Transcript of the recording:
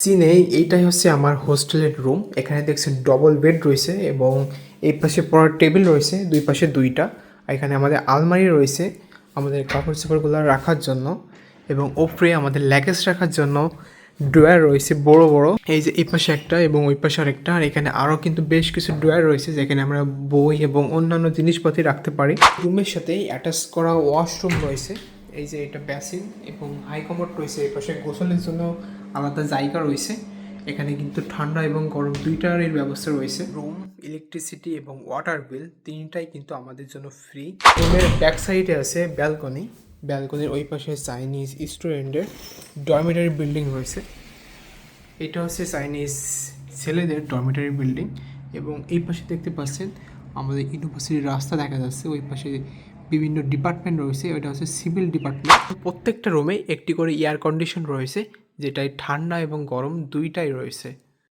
সিনে এইটাই হচ্ছে আমার হোস্টেলের রুম এখানে দেখছেন ডবল বেড রয়েছে এবং এই পাশে পড়ার টেবিল রয়েছে, দুই পাশে দুইটা। এখানে আমাদের আলমারি রয়েছে আমাদের কাপড় চোপড়গুলো রাখার জন্য এবং ওপরে আমাদের ল্যাগেজ রাখার জন্য ড্রয়ার রয়েছে বড় বড়। এই যে এই পাশে একটা এবং ওই পাশে আরেকটা। আর এখানে আরও কিন্তু বেশ কিছু ড্রয়ার রয়েছে যেখানে আমরা বই এবং অন্যান্য জিনিসপাতি রাখতে পারি। রুমের সাথেই অ্যাটাচ করা ওয়াশরুম রয়েছে। এই যে এটা বেসিন এবং হাই কমোড রয়েছে। এই পাশে গোসলের জন্য আলাদা জায়গা রয়েছে। এখানে কিন্তু ঠান্ডা এবং গরম দুইটারই ব্যবস্থা রয়েছে। রুম ইলেকট্রিসিটি এবং ওয়াটার বিল তিনটাই কিন্তু আমাদের জন্য ফ্রি রুমের ব্যাক সাইডে আছে ব্যালকনি ব্যালকনির ওই পাশে চাইনিজ স্টুডেন্টের ডরমিটারি বিল্ডিং রয়েছে। এটা হচ্ছে চাইনিজ ছেলেদের ডরমিটারি বিল্ডিং এবং এই পাশে দেখতে পাচ্ছেন আমাদের ইউনিভার্সিটির রাস্তা দেখা যাচ্ছে। ওই পাশে বিভিন্ন ডিপার্টমেন্ট রয়েছে। ওইটা হচ্ছে সিভিল ডিপার্টমেন্ট প্রত্যেকটা রুমে একটি করে এয়ার কন্ডিশন রয়েছে। যেটাই ঠান্ডা এবং গরম দুইটাই রয়েছে।